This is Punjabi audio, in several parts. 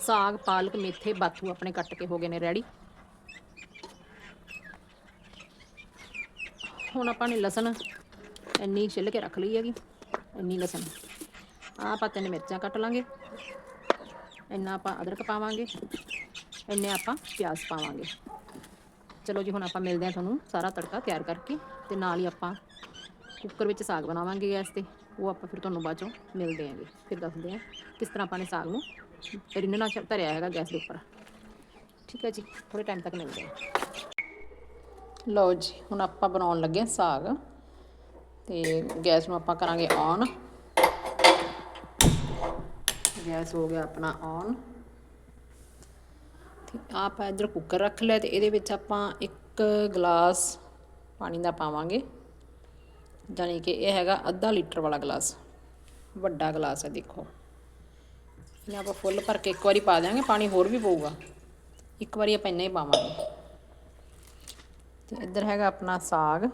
ਸਾਗ, ਪਾਲਕ, ਮੇਥੇ, ਬਾਥੂ ਆਪਣੇ ਕੱਟ ਕੇ ਹੋ ਗਏ ਨੇ ਰੈਡੀ ਹੁਣ ਆਪਾਂ ਨੇ ਲਸਣ ਇੰਨੀ ਛਿੱਲ ਕੇ ਰੱਖ ਲਈ ਹੈਗੀ, ਇੰਨੀ ਲਸਣ। ਆ ਆਪਾਂ ਤਿੰਨ ਮਿਰਚਾਂ ਕੱਟ ਲਾਂਗੇ। ਇੰਨਾ ਆਪਾਂ ਅਦਰਕ ਪਾਵਾਂਗੇ, ਇੰਨੇ ਆਪਾਂ ਪਿਆਜ਼ ਪਾਵਾਂਗੇ। ਚਲੋ ਜੀ, ਹੁਣ ਆਪਾਂ ਮਿਲਦੇ ਹਾਂ ਤੁਹਾਨੂੰ ਸਾਰਾ ਤੜਕਾ ਤਿਆਰ ਕਰਕੇ ਤੇ ਨਾਲ ਹੀ ਆਪਾਂ ਕੁੱਕਰ ਵਿੱਚ ਸਾਗ ਬਣਾਵਾਂਗੇ ਗੈਸ ਤੇ। ਉਹ ਆਪਾਂ ਫਿਰ ਤੁਹਾਨੂੰ ਬਾਅਦ ਚੋਂ ਮਿਲਦੇ ਆਂਗੇ। ਫਿਰ ਦੱਸਦੇ ਆਂ ਕਿਸ ਤਰ੍ਹਾਂ ਆਪਾਂ ਨੇ ਸਾਗ ਨੂੰ ਰਿੰਨਣਾ ਸ਼ਰ ਧਰਿਆ ਹੈਗਾ ਗੈਸ ਦੇ ਉੱਪਰ। ਠੀਕ ਹੈ ਜੀ ਥੋੜੇ ਟਾਈਮ ਤੱਕ ਮਿਲਦੇ ਆਂ ਲਓ ਜੀ, ਹੁਣ ਆਪਾਂ ਬਣਾਉਣ ਲੱਗੇ ਹਾਂ ਸਾਗ। ਤੇ ਗੈਸ ਨੂੰ ਆਪਾਂ ਕਰਾਂਗੇ ਔਨ ਗੈਸ ਹੋ ਗਿਆ ਆਪਣਾ ਔਨ ਤੇ ਆਪਾਂ ਇੱਧਰ ਕੁੱਕਰ ਰੱਖ ਲਿਆ ਤੇ ਇਹਦੇ ਵਿੱਚ ਆਪਾਂ ਇੱਕ ਗਲਾਸ ਪਾਣੀ ਦਾ ਪਾਵਾਂਗੇ। ਜਾਨੀ ਕਿ ਇਹ ਹੈਗਾ ਅੱਧਾ ਲੀਟਰ ਵਾਲਾ ਗਲਾਸ। ਵੱਡਾ ਗਲਾਸ ਹੈ, ਦੇਖੋ। ਇਹਨੂੰ ਆਪਾਂ ਫੁੱਲ ਭਰ ਕੇ ਇੱਕ ਵਾਰੀ ਪਾ ਦਿਆਂਗੇ, ਪਾਣੀ ਹੋਰ ਵੀ ਪਊਗਾ। ਇੱਕ ਵਾਰੀ ਆਪਾਂ ਇੰਨਾ ਹੀ ਪਾਵਾਂਗੇ। ਤੇ ਇੱਧਰ ਹੈਗਾ ਆਪਣਾ ਸਾਗ।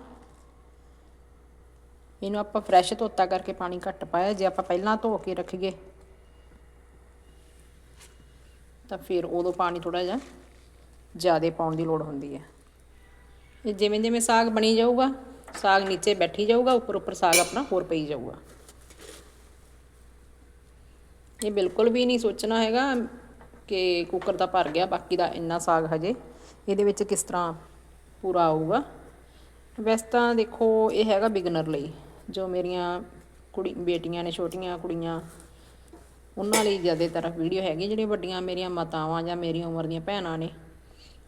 ਇਹਨੂੰ ਆਪਾਂ ਫਰੈਸ਼ ਧੋਤਾ ਕਰਕੇ ਪਾਣੀ ਘੱਟ ਪਾਇਆ, ਜੇ ਆਪਾਂ ਪਹਿਲਾਂ ਧੋ ਕੇ ਰੱਖੀਏ, ਤਾਂ ਫਿਰ ਉਦੋਂ ਪਾਣੀ ਥੋੜਾ ਜਿਹਾ ਜ਼ਿਆਦਾ ਪਾਉਣ ਦੀ ਲੋੜ ਹੁੰਦੀ ਹੈ। ਇਹ ਜਿਵੇਂ ਜਿਵੇਂ ਸਾਗ ਬਣੀ ਜਾਊਗਾ, ਸਾਗ ਨੀਚੇ ਬੈਠੀ ਜਾਊਗਾ ਉੱਪਰ ਉੱਪਰ ਸਾਗ ਆਪਣਾ ਹੋਰ ਪਈ ਜਾਊਗਾ। ਇਹ ਬਿਲਕੁਲ ਵੀ ਨਹੀਂ ਸੋਚਣਾ ਹੈਗਾ ਕਿ ਕੁੱਕਰ ਤਾਂ ਭਰ ਗਿਆ, ਬਾਕੀ ਦਾ ਇੰਨਾ ਸਾਗ ਹਜੇ ਇਹਦੇ ਵਿੱਚ ਕਿਸ ਤਰ੍ਹਾਂ ਪੂਰਾ ਆਊਗਾ। ਵੈਸੇ ਤਾਂ ਦੇਖੋ, ਇਹ ਹੈਗਾ ਬਿਗਨਰ ਲਈ, ਜੋ ਮੇਰੀਆਂ ਕੁੜੀ, ਬੇਟੀਆਂ ਨੇ, ਛੋਟੀਆਂ ਕੁੜੀਆਂ, ਉਹਨਾਂ ਲਈ ਜ਼ਿਆਦਾਤਰ ਵੀਡੀਓ ਹੈਗੀ ਜਿਹੜੀਆਂ ਵੱਡੀਆਂ ਮੇਰੀਆਂ ਮਾਤਾਵਾਂ ਜਾਂ ਮੇਰੀ ਉਮਰ ਦੀਆਂ ਭੈਣਾਂ ਨੇ,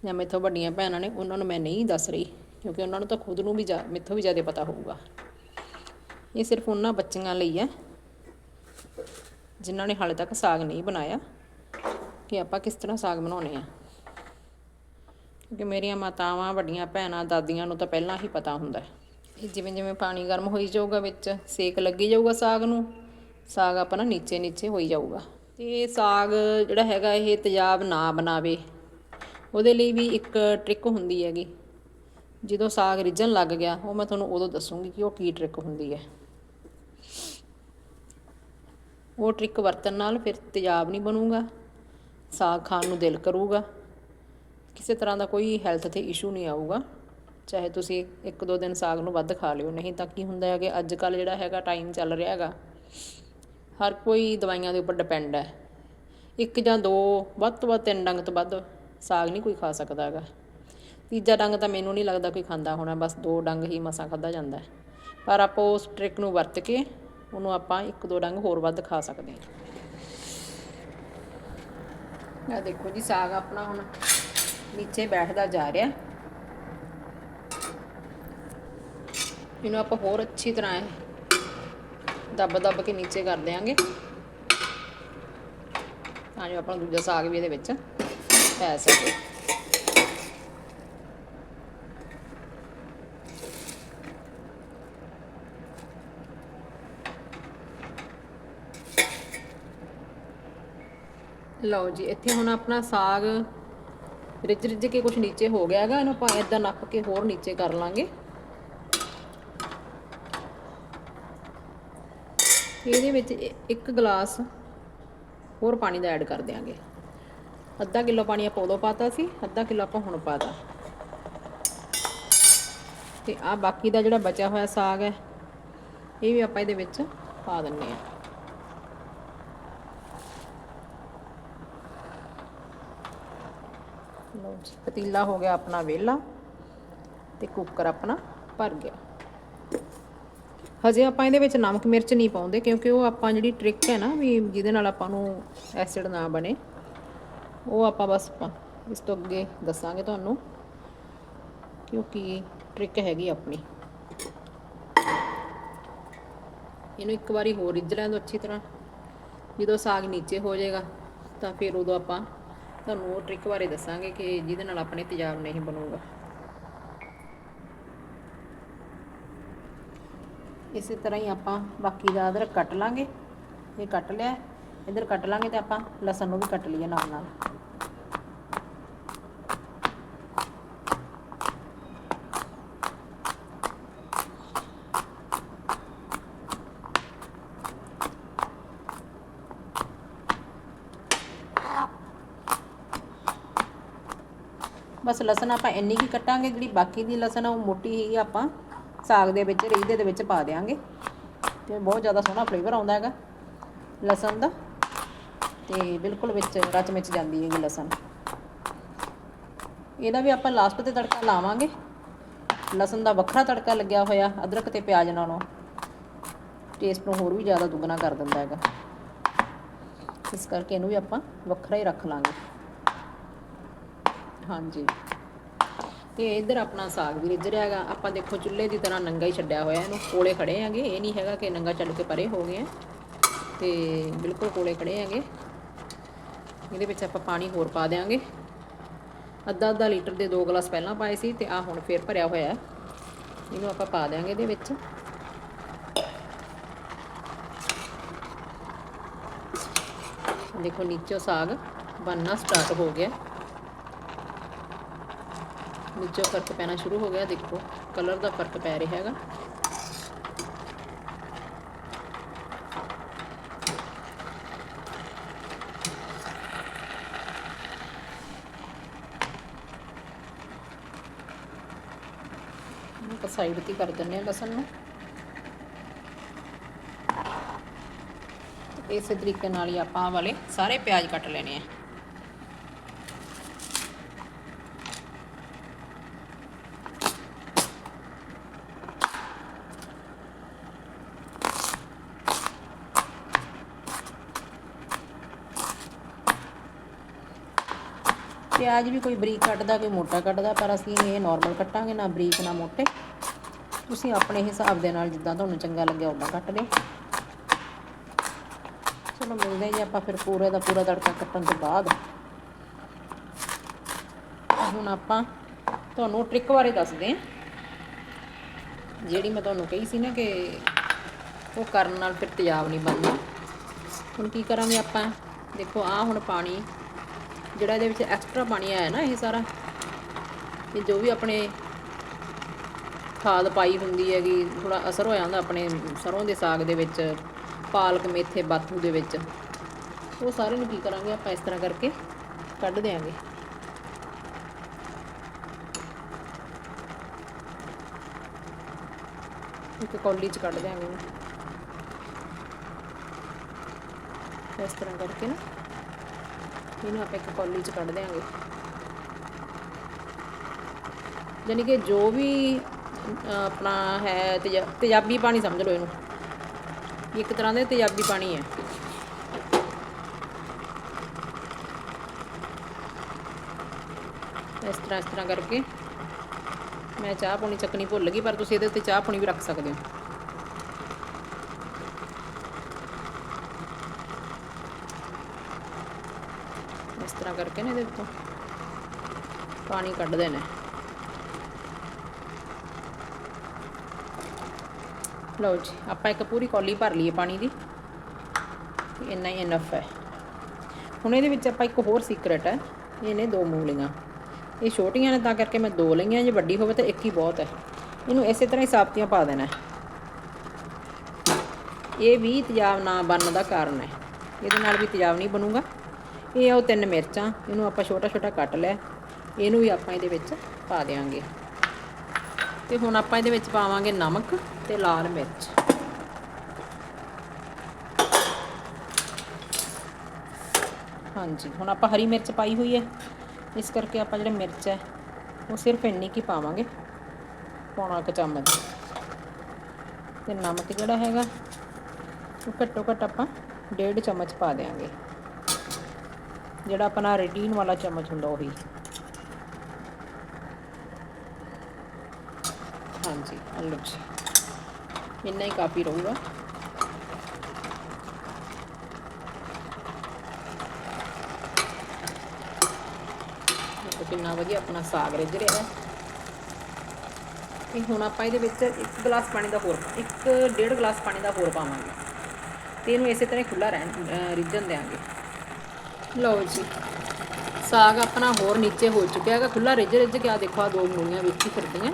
ਜਾਂ ਮੇਥੋਂ ਵੱਡੀਆਂ ਭੈਣਾਂ ਨੇ, ਉਹਨਾਂ ਨੂੰ ਮੈਂ ਨਹੀਂ ਦੱਸ ਰਹੀ, ਕਿਉਂਕਿ ਉਹਨਾਂ ਨੂੰ ਤਾਂ ਖੁਦ ਨੂੰ ਵੀ ਜਾ ਮੇਥੋਂ ਵੀ ਜ਼ਿਆਦਾ ਪਤਾ ਹੋਊਗਾ। ਇਹ ਸਿਰਫ ਉਹਨਾਂ ਬੱਚਿਆਂ ਲਈ ਹੈ ਜਿਨ੍ਹਾਂ ਨੇ ਹਾਲੇ ਤੱਕ ਸਾਗ ਨਹੀਂ ਬਣਾਇਆ, ਕਿ ਆਪਾਂ ਕਿਸ ਤਰ੍ਹਾਂ ਸਾਗ ਬਣਾਉਣੇ ਆ। ਕਿਉਂਕਿ ਮੇਰੀਆਂ ਮਾਤਾਵਾਂ, ਵੱਡੀਆਂ ਭੈਣਾਂ, ਦਾਦੀਆਂ ਨੂੰ ਤਾਂ ਪਹਿਲਾਂ ਹੀ ਪਤਾ ਹੁੰਦਾ ਹੈ ਇਹ ਜਿਵੇਂ ਜਿਵੇਂ ਪਾਣੀ ਗਰਮ ਹੋਈ ਜਾਊਗਾ ਵਿੱਚ, ਸੇਕ ਲੱਗੀ ਜਾਊਗਾ ਸਾਗ ਨੂੰ, ਸਾਗ ਆਪਣਾ ਨੀਚੇ ਨੀਚੇ ਹੋਈ ਜਾਊਗਾ। ਤੇ ਸਾਗ ਜਿਹੜਾ ਹੈਗਾ, ਇਹ ਤੇਜ਼ਾਬ ਨਾ ਬਣਾਵੇ। ਉਹਦੇ ਲਈ ਵੀ ਇੱਕ ਟ੍ਰਿਕ ਹੁੰਦੀ ਹੈਗੀ। ਜਦੋਂ ਸਾਗ ਰਿੱਝਣ ਲੱਗ ਗਿਆ, ਉਹ ਮੈਂ ਤੁਹਾਨੂੰ ਉਦੋਂ ਦੱਸੂਗੀ ਕਿ ਉਹ ਕੀ ਟ੍ਰਿਕ ਹੁੰਦੀ ਹੈ। ਉਹ ਟ੍ਰਿਕ ਵਰਤਣ ਨਾਲ ਫਿਰ ਤੇਜ਼ਾਬ ਨਹੀਂ ਬਣੂਗਾ, ਸਾਗ ਖਾਣ ਨੂੰ ਦਿਲ ਕਰੂਗਾ, ਕਿਸੇ ਤਰ੍ਹਾਂ ਦਾ ਕੋਈ ਹੈਲਥ ਤੇ ਇਸ਼ੂ ਨਹੀਂ ਆਊਗਾ, ਚਾਹੇ ਤੁਸੀਂ ਇੱਕ ਦੋ ਦਿਨ ਸਾਗ ਨੂੰ ਵੱਧ ਖਾ ਲਿਓ, ਨਹੀਂ ਤਾਂ ਕੀ ਹੁੰਦਾ ਹੈ ਕਿ ਅੱਜ ਕੱਲ ਜਿਹੜਾ ਹੈਗਾ ਟਾਈਮ ਚੱਲ ਰਿਹਾ ਹੈਗਾ, ਹਰ ਕੋਈ ਦਵਾਈਆਂ ਦੇ ਉੱਪਰ ਡਿਪੈਂਡ ਹੈ। ਇੱਕ ਜਾਂ ਦੋ, ਵੱਧ ਤੋਂ ਵੱਧ ਤਿੰਨ ਡੰਗ ਤੋਂ ਵੱਧ ਸਾਗ ਨਹੀਂ ਕੋਈ ਖਾ ਸਕਦਾ ਹੈਗਾ। ਤੀਜਾ ਡੰਗ ਤਾਂ ਮੈਨੂੰ ਨਹੀਂ ਲੱਗਦਾ ਕੋਈ ਖਾਂਦਾ ਹੋਣਾ, ਬਸ ਦੋ ਡੰਗ ਹੀ ਮਸਾਂ ਖਾਦਾ ਜਾਂਦਾ ਪਰ ਆਪਾਂ ਉਸ ਟ੍ਰਿਕ ਨੂੰ ਵਰਤ ਕੇ ਉਹਨੂੰ ਆਪਾਂ ਇੱਕ ਦੋ ਡੰਗ ਹੋਰ ਵੱਧ ਖਾ ਸਕਦੇ ਹਾਂ। ਇਹ ਦੇਖੋ ਜੀ, ਸਾਗ ਆਪਣਾ ਹੁਣ ਨੀਚੇ ਬੈਠਦਾ ਜਾ ਰਿਹਾ। ਇਹਨੂੰ ਆਪਾਂ ਹੋਰ ਅੱਛੀ ਤਰ੍ਹਾਂ ਦੱਬ ਦੱਬ ਕੇ ਨੀਚੇ ਕਰ ਦਿਆਂਗੇ। ਤਾਂ ਜੋ ਆਪਣਾ ਦੂਜਾ ਸਾਗ ਵੀ ਇਹਦੇ ਵਿੱਚ ਪੈ ਸਕੇ। ਲਓ ਜੀ, ਇੱਥੇ ਹੁਣ ਆਪਣਾ ਸਾਗ ਰਿੱਝ ਰਿੱਝ ਕੇ ਕੁਝ ਨੀਚੇ ਹੋ ਗਿਆ ਹੈਗਾ, ਇਹਨੂੰ ਆਪਾਂ ਇਦਾਂ ਨੱਪ ਕੇ ਹੋਰ ਨੀਚੇ ਕਰ ਲਾਂਗੇ। ਇਹਦੇ ਵਿੱਚ ਇੱਕ ਗਲਾਸ ਹੋਰ ਪਾਣੀ ਦਾ ਐਡ ਕਰ ਦਿਆਂਗੇ। ਅੱਧਾ ਕਿਲੋ ਪਾਣੀ ਆਪਾਂ ਉਦੋਂ ਪਾਤਾ ਸੀ, ਅੱਧਾ ਕਿਲੋ ਆਪਾਂ ਹੁਣ ਪਾਤਾ। ਤੇ ਆ ਬਾਕੀ ਦਾ ਜਿਹੜਾ ਬਚਿਆ ਹੋਇਆ ਸਾਗ ਹੈ, ਇਹ ਵੀ ਆਪਾਂ ਇਹਦੇ ਵਿੱਚ ਪਾ ਦਿੰਨੇ ਆ ਲਓ ਜੀ ਪਤੀਲਾ ਹੋ ਗਿਆ ਆਪਣਾ ਵਿਹਲਾ ਤੇ ਕੁੱਕਰ ਆਪਣਾ ਭਰ ਗਿਆ। ਹਜੇ ਆਪਾਂ ਇਹਦੇ ਵਿੱਚ ਨਮਕ, ਮਿਰਚ ਨਹੀਂ ਪਾਉਂਦੇ ਕਿਉਂਕਿ ਉਹ ਆਪਾਂ ਜਿਹੜੀ ਟ੍ਰਿਕ ਹੈ ਨਾ ਵੀ ਜਿਹਦੇ ਨਾਲ ਆਪਾਂ ਨੂੰ ਐਸਿਡ ਨਾ ਬਣੇ, ਉਹ ਆਪਾਂ ਬਸ ਇਸ ਤੋਂ ਅੱਗੇ ਦੱਸਾਂਗੇ ਤੁਹਾਨੂੰ ਕਿਉਂਕਿ ਟ੍ਰਿਕ ਹੈਗੀ ਆਪਣੀ। ਇਹਨੂੰ ਇੱਕ ਵਾਰੀ ਹੋਰ ਰਿੱਝ ਲੈਣ ਦਿਓ ਅੱਛੀ ਤਰ੍ਹਾਂ। ਜਦੋਂ ਸਾਗ ਨੀਚੇ ਹੋ ਜਾਏਗਾ ਤਾਂ ਫਿਰ ਉਦੋਂ ਆਪਾਂ ਤੁਹਾਨੂੰ ਉਹ ਟ੍ਰਿਕ ਬਾਰੇ ਦੱਸਾਂਗੇ ਕਿ ਜਿਹਦੇ ਨਾਲ ਆਪਣੇ ਤੇਜ਼ਾਬ ਨਹੀਂ ਬਣੂਗਾ। ਇਸੇ ਤਰ੍ਹਾਂ ਹੀ ਆਪਾਂ ਬਾਕੀ ਦਾ ਅਦਰਕ ਕੱਟ ਲਾਂਗੇ। ਇਹ ਕੱਟ ਲਿਆ, ਇਧਰ ਕੱਟ ਲਾਂਗੇ ਤੇ ਆਪਾਂ ਲਸਣ ਨੂੰ ਵੀ ਕੱਟ ਲਈਏ ਨਾਲ ਨਾਲ ਬਸ ਲਸਣ ਆਪਾਂ ਇੰਨੀ ਕੀ ਕੱਟਾਂਗੇ, ਜਿਹੜੀ ਬਾਕੀ ਦੀ ਲਸਣ ਆ, ਉਹ ਮੋਟੀ ਹੀ ਆਪਾਂ ਸਾਗ ਦੇ ਵਿੱਚ ਰੀਦੇ ਦੇ ਵਿੱਚ ਪਾ ਦੇਾਂਗੇ ਤੇ ਬਹੁਤ ਜ਼ਿਆਦਾ ਸੋਹਣਾ ਫਲੇਵਰ ਆਉਂਦਾ ਹੈਗਾ ਲਸਣ ਦਾ। ਤੇ ਬਿਲਕੁਲ ਵਿੱਚ ਰਚ ਮਿਚ ਜਾਂਦੀ ਹੈਗੀ ਲਸਣ। ਇਹਦਾ ਵੀ ਆਪਾਂ ਲਾਸਟ ਤੇ ਤੜਕਾ ਲਾਵਾਂਗੇ। ਲਸਣ ਦਾ ਵੱਖਰਾ ਤੜਕਾ ਲੱਗਿਆ ਹੋਇਆ, ਅਦਰਕ ਤੇ ਪਿਆਜ਼ ਨਾਲੋਂ। ਟੇਸਟ ਨੂੰ ਹੋਰ ਵੀ ਜ਼ਿਆਦਾ ਦੁੱਗਣਾ ਕਰ ਦਿੰਦਾ ਹੈਗਾ। ਇਸ ਕਰਕੇ ਇਹਨੂੰ ਵੀ ਆਪਾਂ ਵੱਖਰਾ ਹੀ ਰੱਖ ਲਾਂਗੇ। ਹਾਂਜੀ। ਤੇ ਇੱਧਰ ਆਪਣਾ ਸਾਗ ਵੀ ਰਿੱਝ ਰਿਹਾ ਹੈਗਾ। ਆਪਾਂ ਦੇਖੋ ਚੁੱਲ੍ਹੇ ਦੀ ਤਰ੍ਹਾਂ ਨੰਗਾ ਹੀ ਛੱਡਿਆ ਹੋਇਆ। ਇਹਨੂੰ ਕੋਲੇ ਖੜੇ ਆਂਗੇ ਇਹ ਨਹੀਂ ਹੈਗਾ ਕਿ ਨੰਗਾ ਚੱਲ ਕੇ ਪਰੇ ਹੋ ਗਏ ਆ। ਤੇ ਬਿਲਕੁਲ ਕੋਲੇ ਖੜੇ ਆਂਗੇ ਇਹਦੇ ਵਿੱਚ ਆਪਾਂ ਪਾਣੀ ਹੋਰ ਪਾ ਦੇਾਂਗੇ ਅੱਧਾ ਅੱਧਾ ਲੀਟਰ ਦੇ ਦੋ ਗਲਾਸ ਪਹਿਲਾਂ ਪਾਏ ਸੀ ਤੇ ਆ ਹੁਣ ਫੇਰ ਭਰਿਆ ਹੋਇਆ ਇਹਨੂੰ ਆਪਾਂ ਪਾ ਦੇਾਂਗੇ ਇਹਦੇ ਵਿੱਚ। ਦੇਖੋ ਨੀਚੋਂ ਸਾਗ ਬਣਨਾ ਸਟਾਰਟ ਹੋ ਗਿਆ। ਨੀਚੋਂ ਫ਼ਰਕ ਪੈਣਾ ਸ਼ੁਰੂ ਹੋ ਗਿਆ, ਦੇਖੋ, ਕਲਰ ਦਾ ਫ਼ਰਕ ਪੈ ਰਿਹਾ ਹੈਗਾ। ਆਪਾਂ ਸਾਈਡ ਤੇ ਕਰ ਦਿੰਨੇ ਆ ਲਸਣ ਨੂੰ। ਇਸੇ ਤਰੀਕੇ ਨਾਲ ਹੀ ਆਪਾਂ ਵਾਲੇ ਸਾਰੇ ਪਿਆਜ਼ ਕੱਟ ਲੈਣੇ ਆ। ਪਿਆਜ਼ ਵੀ ਕੋਈ ਬਰੀਕ ਕੱਟਦਾ ਕੋਈ ਮੋਟਾ ਕੱਟਦਾ, ਪਰ ਅਸੀਂ ਇਹ ਨਾਰਮਲ ਕੱਟਾਂਗੇ, ਨਾ ਬਰੀਕ, ਨਾ ਮੋਟੇ। ਤੁਸੀਂ ਆਪਣੇ ਹਿਸਾਬ ਦੇ ਨਾਲ ਜਿੱਦਾਂ ਤੁਹਾਨੂੰ ਚੰਗਾ ਲੱਗਿਆ ਉਦਾਂ ਕੱਟ ਲਿਓ ਚਲੋ, ਮਿਲਦੇ ਜੀ ਆਪਾਂ ਫਿਰ ਪੂਰੇ ਦਾ ਪੂਰਾ ਤੜਕਾ ਕੱਟਣ ਤੋਂ ਬਾਅਦ। ਹੁਣ ਆਪਾਂ ਤੁਹਾਨੂੰ ਟ੍ਰਿਕ ਬਾਰੇ ਦੱਸਦੇ ਹਾਂ। ਜਿਹੜੀ ਮੈਂ ਤੁਹਾਨੂੰ ਕਹੀ ਸੀ ਨਾ ਕਿ ਉਹ ਕਰਨ ਨਾਲ ਫਿਰ ਤੇਜ਼ਾਬ ਨਹੀਂ ਬਣਦਾ। ਹੁਣ ਕੀ ਕਰਾਂਗੇ ਆਪਾਂ? ਦੇਖੋ ਆ ਹੁਣ ਪਾਣੀ ਜਿਹੜਾ ਇਹਦੇ ਵਿੱਚ ਐਕਸਟਰਾ ਪਾਣੀ ਆਇਆ ਨਾ ਇਹ ਸਾਰਾ ਇਹ ਜੋ ਵੀ ਆਪਣੇ ਖਾਦ ਪਾਈ ਹੁੰਦੀ ਹੈਗੀ ਥੋੜਾ ਅਸਰ ਹੋ ਜਾਂਦਾ ਆਪਣੇ ਸਰੋਂ ਦੇ ਸਾਗ ਦੇ ਵਿੱਚ, ਪਾਲਕ ਮੇਥੇ ਬਾਥੂ ਦੇ ਵਿੱਚ। ਉਹ ਸਾਰੇ ਨੂੰ ਕੀ ਕਰਾਂਗੇ, ਆਪਾਂ ਇਸ ਤਰ੍ਹਾਂ ਕਰਕੇ ਕੱਢ ਦੇਾਂਗੇ ਇੱਕ ਕੌਲੀ ਚ ਕੱਢ ਦਿਆਂਗੇ। ਇਸ ਤਰ੍ਹਾਂ ਕਰਕੇ ਨਾ। ਇਹਨੂੰ ਆਪਾਂ ਇੱਕ ਕੌਲੀ ਚ ਕੱਢ ਦਿਆਂਗੇ। ਯਾਨੀ ਕਿ ਜੋ ਵੀ ਆਪਣਾ ਹੈ ਤੇਜਾ- ਤੇਜ਼ਾਬੀ ਪਾਣੀ ਸਮਝ ਲਓ ਇਹਨੂੰ। ਇੱਕ ਤਰ੍ਹਾਂ ਦਾ ਤੇਜ਼ਾਬੀ ਪਾਣੀ ਹੈ। ਇਸ ਤਰ੍ਹਾਂ ਇਸ ਤਰ੍ਹਾਂ ਕਰਕੇ ਮੈਂ ਚਾਹ ਪਾਣੀ ਚੱਕਣੀ ਭੁੱਲ ਗਈ, ਪਰ ਤੁਸੀਂ ਇਹਦੇ ਉੱਤੇ ਚਾਹ ਪਾਣੀ ਵੀ ਰੱਖ ਸਕਦੇ ਹੋ ਇਸ ਤਰ੍ਹਾਂ ਕਰਕੇ ਨਾ ਇਹਦੇ ਉੱਤੋਂ। ਪਾਣੀ ਕੱਢ ਦੇਣਾ ਲਓ ਜੀ, ਆਪਾਂ ਇੱਕ ਪੂਰੀ ਕੌਲੀ ਭਰ ਲਈਏ ਪਾਣੀ ਦੀ। ਇੰਨਾ ਹੀ ਇਨਫ ਹੈ। ਹੁਣ ਇਹਦੇ ਵਿੱਚ ਆਪਾਂ ਇੱਕ ਹੋਰ ਸੀਕ੍ਰੇਟ ਹੈ। ਇਹ ਨੇ ਦੋ ਮੂਲੀਆਂ। ਇਹ ਛੋਟੀਆਂ ਨੇ ਤਾਂ ਕਰਕੇ ਮੈਂ ਦੋ ਲਈਆਂ, ਜੇ ਵੱਡੀ ਹੋਵੇ ਤਾਂ ਇੱਕ ਹੀ ਬਹੁਤ ਹੈ। ਇਹਨੂੰ ਇਸੇ ਤਰ੍ਹਾਂ ਹੀ ਸਾਬਤੀਆਂ ਪਾ ਦੇਣਾ ਇਹ ਵੀ ਤੇਜ਼ਾਬ ਨਾ ਬਣਨ ਦਾ ਕਾਰਨ ਹੈ। ਇਹਦੇ ਨਾਲ ਵੀ ਤੇਜ਼ਾਬ ਨਹੀਂ ਬਣੂਗਾ। ਇਹ ਉਹ ਤਿੰਨ ਮਿਰਚਾਂ, ਇਹਨੂੰ ਆਪਾਂ ਛੋਟਾ ਛੋਟਾ ਕੱਟ ਲਿਆ। ਇਹਨੂੰ ਵੀ ਆਪਾਂ ਇਹਦੇ ਵਿੱਚ ਪਾ ਦੇਵਾਂਗੇ ਤੇ ਹੁਣ ਆਪਾਂ ਇਹਦੇ ਵਿੱਚ ਪਾਵਾਂਗੇ ਨਮਕ ਤੇ ਲਾਲ ਮਿਰਚ। ਹਾਂਜੀ, ਹੁਣ ਆਪਾਂ ਹਰੀ ਮਿਰਚ ਪਾਈ ਹੋਈ ਹੈ। ਇਸ ਕਰਕੇ ਆਪਾਂ ਜਿਹੜਾ ਮਿਰਚ ਹੈ, ਉਹ ਸਿਰਫ ਇੰਨੀ ਕੀ ਪਾਵਾਂਗੇ, ਪੌਣਾ ਕੁ ਚਮਚ। ਤੇ ਨਮਕ ਜਿਹੜਾ ਹੈਗਾ, ਉਹ ਘੱਟੋ ਘੱਟ ਆਪਾਂ ਡੇਢ ਚਮਚ ਪਾ ਦੇਵਾਂਗੇ ਜਿਹੜਾ ਆਪਣਾ ਰੈਡੀਨ ਵਾਲਾ ਚਮਚ ਹੁੰਦਾ ਉਹੀ। ਹਾਂਜੀ ਆਲੂ ਜੀ। ਇੰਨਾ ਹੀ ਕਾਫੀ ਰਹੂਗਾ। ਕਿੰਨਾ ਵਧੀਆ ਆਪਣਾ ਸਾਗ ਰਿੱਝ ਰਿਹਾ ਹੈ। ਇਹ ਹੁਣ ਆਪਾਂ ਇਹਦੇ ਵਿੱਚ ਇੱਕ ਗਲਾਸ ਪਾਣੀ ਦਾ ਹੋਰ, ਇੱਕ ਡੇਢ ਗਲਾਸ ਪਾਣੀ ਦਾ ਹੋਰ ਪਾਵਾਂਗੇ। ਤੇ ਇਹਨੂੰ ਇਸੇ ਤਰ੍ਹਾਂ ਖੁੱਲਾ ਰਹਿਣ ਰਿੱਝਣ ਦੇਵਾਂਗੇ ਲਓ ਜੀ। ਸਾਗ ਆਪਣਾ ਹੋਰ ਨੀਚੇ ਹੋ ਚੁੱਕਿਆ ਹੈਗਾ। ਖੁੱਲਾ ਰਿੱਝ ਰਿੱਝ ਕੇ ਆ ਦੇਖੋ ਆ ਦੋ ਮੂਲੀਆਂ ਵਿੱਚ ਹੀ ਫਿਰਦੀਆਂ।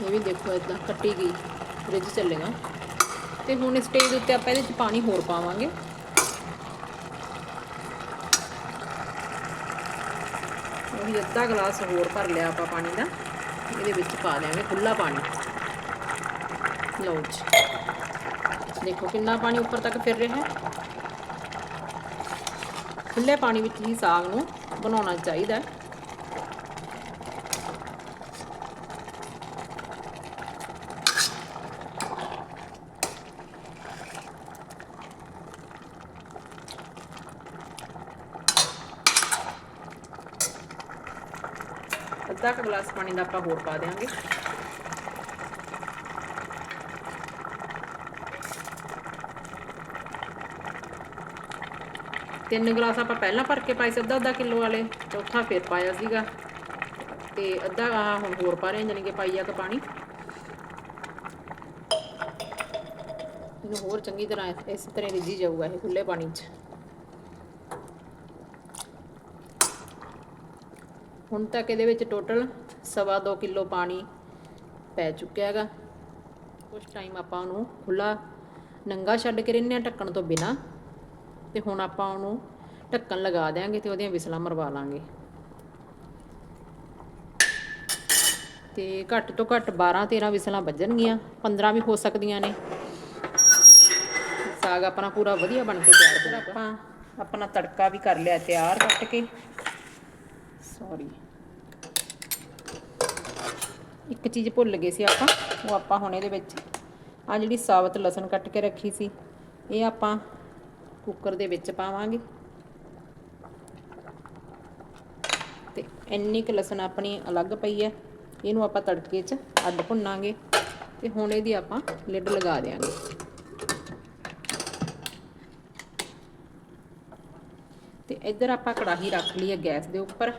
ਇਹ ਵੀ ਦੇਖੋ ਇਦਾਂ ਕੱਟੀ ਗਈ, ਰਿੱਝ ਚੱਲੇਗਾ। ਤੇ ਹੁਣ ਸਟੇਜ ਉੱਤੇ ਆਪਾਂ ਇਹਦੇ 'ਚ ਪਾਣੀ ਹੋਰ ਪਾਵਾਂਗੇ। ਉਹੀ ਅੱਧਾ ਗਲਾਸ ਹੋਰ ਭਰ ਲਿਆ ਆਪਾਂ ਪਾਣੀ ਦਾ। ਇਹਦੇ ਵਿੱਚ ਪਾ ਦਿਆਂਗੇ ਖੁੱਲਾ ਪਾਣੀ। ਲਓ ਜੀ। ਦੇਖੋ ਕਿੰਨਾ ਪਾਣੀ ਉੱਪਰ ਤੱਕ ਫਿਰ ਰਿਹਾ ਹੈ। ਖੁੱਲੇ ਪਾਣੀ ਵਿੱਚ ਹੀ ਸਾਗ ਨੂੰ ਬਣਾਉਣਾ ਚਾਹੀਦਾ ਹੈ। ਅੱਧਾ ਕੁ ਗਲਾਸ ਪਾਣੀ ਦਾ ਆਪਾਂ ਹੋਰ ਪਾ ਦੇਵਾਂਗੇ ਤਿੰਨ ਗਲਾਸ ਆਪਾਂ ਪਹਿਲਾਂ ਭਰ ਕੇ ਪਾਏ ਸੀ ਅੱਧਾ ਅੱਧਾ ਕਿਲੋ ਵਾਲੇ, ਚੌਥਾ ਫਿਰ ਪਾਇਆ ਸੀਗਾ। ਤੇ ਅੱਧਾ ਆਹ ਹੁਣ ਹੋਰ ਪਾ ਰਹੇ ਹਾਂ ਜਾਨੀ ਕਿ ਪਾਈਆ ਕ ਪਾਣੀ। ਇਹਨੂੰ ਹੋਰ ਚੰਗੀ ਤਰ੍ਹਾਂ ਇਸ- ਤਰ੍ਹਾਂ ਰਿੱਝੀ ਜਾਊਗਾ ਇਹ ਖੁੱਲੇ ਪਾਣੀ 'ਚ। ਹੁਣ ਤੱਕ ਇਹਦੇ ਵਿੱਚ ਟੋਟਲ ਸਵਾ ਦੋ ਕਿਲੋ ਪਾਣੀ ਪੈ ਚੁੱਕਿਆ ਹੈਗਾ। ਕੁਝ ਟਾਈਮ ਆਪਾਂ ਉਹਨੂੰ ਖੁੱਲਾ ਨੰਗਾ ਛੱਡ ਕੇ ਰਹਿੰਦੇ ਹਾਂ ਢੱਕਣ ਤੋਂ ਬਿਨਾ। ਤੇ ਹੁਣ ਆਪਾਂ ਉਹਨੂੰ ਢੱਕਣ ਲਗਾ ਦਿਆਂਗੇ ਤੇ ਉਹਦੀਆਂ ਵਿਸਲਾਂ ਮਰਵਾ ਲਾਂਗੇ। ਤੇ ਘੱਟ ਤੋਂ ਘੱਟ 12 13 ਵਿਸਲਾਂ ਵੱਜਣਗੀਆਂ 15 ਵੀ ਹੋ ਸਕਦੀਆਂ ਨੇ। ਸਾਗ ਆਪਣਾ ਪੂਰਾ ਵਧੀਆ ਬਣ ਕੇ ਤਿਆਰ ਹੋ ਆਪਾਂ ਆਪਣਾ ਤੜਕਾ ਵੀ ਕਰ ਲਿਆ ਤਿਆਰ ਕੱਟ ਕੇ। ਸੌਰੀ ਇੱਕ ਚੀਜ਼ ਭੁੱਲ ਗਏ ਸੀ ਆਪਾਂ, ਉਹ ਆਪਾਂ ਹੁਣ ਇਹਦੇ ਵਿੱਚ ਆ ਜਿਹੜੀ ਸਾਬਤ ਲਸਣ ਕੱਟ ਕੇ ਰੱਖੀ ਸੀ, ਇਹ ਆਪਾਂ ਕੁੱਕਰ ਦੇ ਵਿੱਚ ਪਾਵਾਂਗੇ। ਤੇ ਇੰਨੀ ਕੁ ਲਸਣ ਆਪਣੀ ਅਲੱਗ ਪਈ ਹੈ। ਇਹਨੂੰ ਆਪਾਂ ਤੜਕੇ 'ਚ ਅੱਡ ਭੁੰਨਾਂਗੇ ਤੇ ਹੁਣ ਇਹਦੀ ਆਪਾਂ ਲਿਡ ਲਗਾ ਦੇਵਾਂਗੇ ਤੇ ਇੱਧਰ ਆਪਾਂ ਕੜਾਹੀ ਰੱਖ ਲਈ ਹੈ ਗੈਸ ਦੇ ਉੱਪਰ।